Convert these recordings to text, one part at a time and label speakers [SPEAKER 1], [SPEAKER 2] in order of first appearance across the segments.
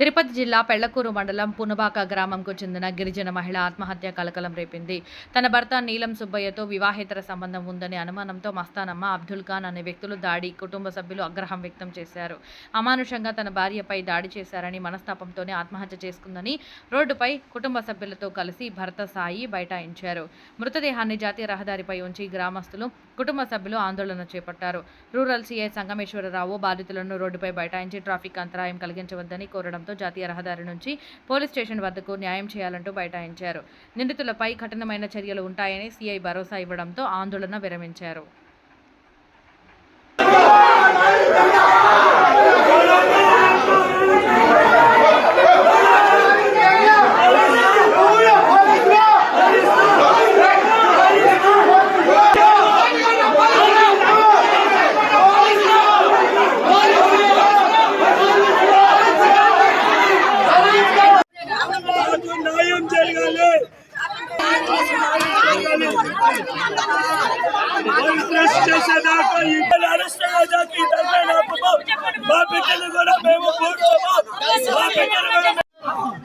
[SPEAKER 1] తిరుపతి జిల్లా పెళ్ళకూరు మండలం పునబాక గ్రామంకు చెందిన గిరిజన మహిళ ఆత్మహత్య కలకలం రేపింది. తన భర్త నీలం సుబ్బయ్యతో వివాహేతర సంబంధం ఉందనే అనుమానంతో మస్తానమ్మ అబ్దుల్ ఖాన్ అనే వ్యక్తులు దాడి కుటుంబ సభ్యులు ఆగ్రహం వ్యక్తం చేశారు. అమానుషంగా తన భార్యపై దాడి చేశారని మనస్తాపంతోనే ఆత్మహత్య చేసుకుందని రోడ్డుపై కుటుంబ సభ్యులతో కలిసి భర్త సాయి బైఠాయించారు. మృతదేహాన్ని జాతీయ రహదారిపై ఉంచి గ్రామస్తులు కుటుంబ సభ్యులు ఆందోళన చేపట్టారు. రూరల్ సీఐ సంగమేశ్వరరావు బాధితులను రోడ్డుపై బైఠాయించి ట్రాఫిక్ అంతరాయం కలిగించవద్దని కోరడం కోరడంతో జాతీయ రహదారి నుంచి పోలీస్ స్టేషన్ వద్దకు న్యాయం చేయాలంటూ బైఠాయించారు. నిందితులపై కఠినమైన చర్యలు ఉంటాయని సీఐ భరోసా ఇవ్వడంతో ఆందోళన విరమించారు.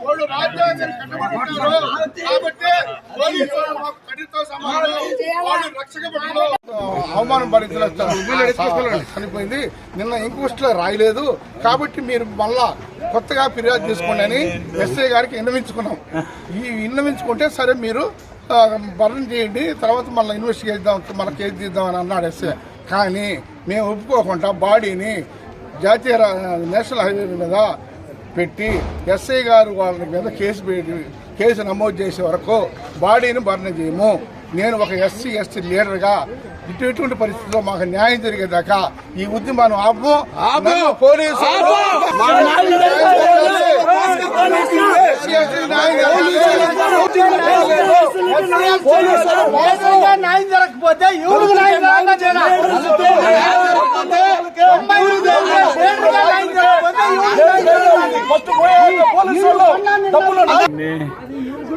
[SPEAKER 2] వాళ్ళు రాజ్యాంగాన్ని కట్టుబడుతున్నారు కాబట్టి పోలీసులు మాకు కఠినతో సమానం వాళ్ళు రక్షక భటులు అవమానం భరించలేదు చనిపోయింది. నిన్న ఇంక్వెస్ట్లో రాయలేదు. కాబట్టి మీరు మళ్ళా కొత్తగా ఫిర్యాదు చేసుకోండి అని ఎస్ఐ గారికి విన్నవించుకున్నాం. ఈ విన్నవించుకుంటే సరే మీరు ఆ, భరణం చేయండి. తర్వాత మళ్ళీ ఇన్వెస్టిగేట్ చేద్దాం మళ్ళీ కేసు తీద్దామని అన్నాడు ఎస్ఐ. కానీ మేము ఒప్పుకోకుండా బాడీని జాతీయ నేషనల్ హైవే మీద పెట్టి ఎస్ఐ గారు వాళ్ళ మీద కేసు పెట్టి కేసు నమోదు చేసే వరకు బాడీని భరణ చేయము. నేను ఒక ఎస్సీ ఎస్టీ లీడర్గా ఇటు ఇటువంటి పరిస్థితుల్లో మాకు న్యాయం జరిగేదాకా ఈ ఉద్యమాన్ని ఆపము నన్ను పోలీసు మా న్యాయం
[SPEAKER 3] జరగకపోతే ఎవరికి న్యాయం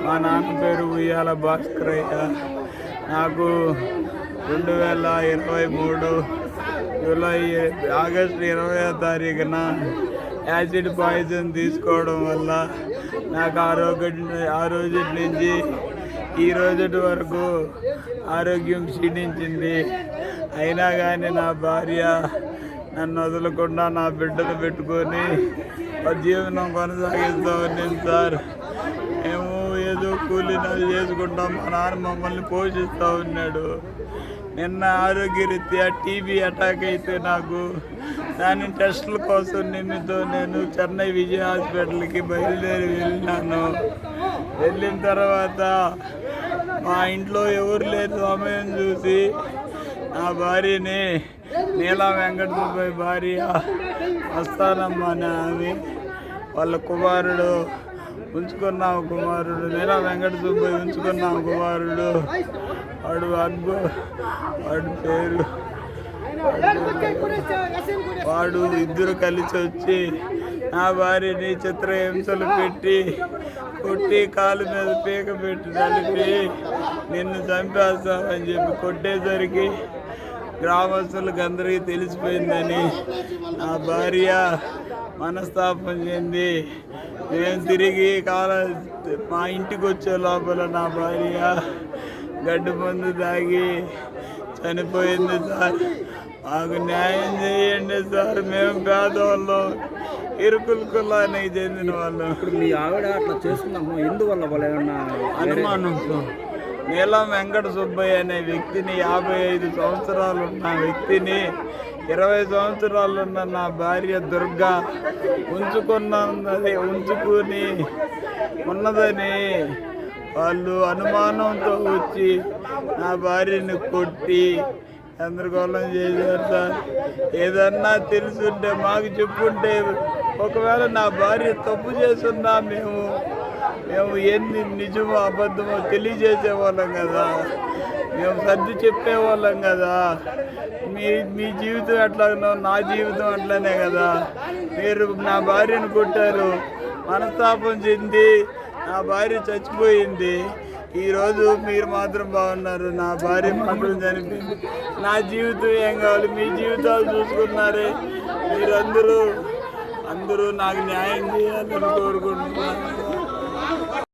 [SPEAKER 4] మా నాన్న పేరు ఉయ్యాల భాస్కరయ్య. నాకు రెండు వేల ఇరవై మూడు జూలై ఆగస్టు ఇరవై తారీఖున యాసిడ్ పాయిజన్ తీసుకోవడం వల్ల నాకు ఆరోగ్యం ఆ రోజు నుంచి ఈ రోజు వరకు ఆరోగ్యం క్షీణించింది. అయినా కానీ నా భార్య నన్ను వదలకుండా నా బిడ్డను పెట్టుకొని జీవనం కొనసాగిస్తూ ఉన్నాను సార్ కూలి చేసుకుంటాం మా నాన్న మమ్మల్ని పోషిస్తూ ఉన్నాడు. నిన్న ఆరోగ్యరీత్యా టీబీ అటాక్ అయితే నాకు దాని టెస్టుల కోసం నిన్నతో నేను చెన్నై విజయ హాస్పిటల్కి బయలుదేరి వెళ్ళినాను. వెళ్ళిన తర్వాత మా ఇంట్లో ఎవరు లేని సమయం చూసి నా భార్యని నీలా వెంకట భార్య వస్తానమ్మా అని ఆమె వాళ్ళ కుమారుడు ఉంచుకున్నాము కుమారుడు. నీలా వెంకట సుబ్బయ్య ఉంచుకున్నాం కుమారుడు. వాడు అద్భు వాడు పేరు. వాడు ఇద్దరు కలిసి వచ్చి నా భార్యని చిత్రహింసలు పెట్టి కొట్టి కాలు మీద పీక పెట్టి నలిపి నిన్ను చంపేస్తామని చెప్పి కొట్టేసరికి గ్రామస్తులకు అందరికీ తెలిసిపోయిందని నా భార్య మనస్తాపం చెంది మేము తిరిగి కాల మా ఇంటికి వచ్చే లోపల నా భార్య గడ్డి మందు తాగి చనిపోయింది సార్. మాకు న్యాయం చేయండి సార్ మేము పేదవాళ్ళం ఇరుకుల కులానికి చెందిన వాళ్ళం.
[SPEAKER 3] ఇప్పుడు మీ ఆవిడ అట్లా చేసుకున్నాము ఎందువల్ల వాళ్ళు ఏమన్నా
[SPEAKER 4] అనుమానంతో నీలం వెంకట సుబ్బయ్య అనే వ్యక్తిని యాభై ఐదు సంవత్సరాలు ఉన్న వ్యక్తిని ఇరవై సంవత్సరాలు ఉన్న నా భార్య దుర్గా ఉంచుకున్నది ఉంచుకుని ఉన్నదని వాళ్ళు అనుమానంతో వచ్చి నా భార్యని కొట్టి గందరగోళం చేశారు సార్. ఏదన్నా తెలుసుంటే మాకు చెప్పుంటే ఒకవేళ నా భార్య తప్పు చేస్తున్నా మేము మేము ఎన్ని నిజమో అబద్ధమో తెలియజేసే వాళ్ళం కదా. మేము సర్ది చెప్పేవాళ్ళం కదా. మీ మీ జీవితం ఎట్లాగనో నా జీవితం అట్లనే కదా. మీరు నా భార్యను కొట్టారు. మనస్తాపం చెంది నా భార్య చచ్చిపోయింది. ఈరోజు మీరు మాత్రం బాగున్నారు. నా భార్య మాత్రం చనిపోయింది. నా జీవితం ఏం కావాలి? మీ జీవితాలు చూసుకున్నారే. మీరందరూ అందరూ నాకు న్యాయం చేయాలని కోరుకుంటున్నాను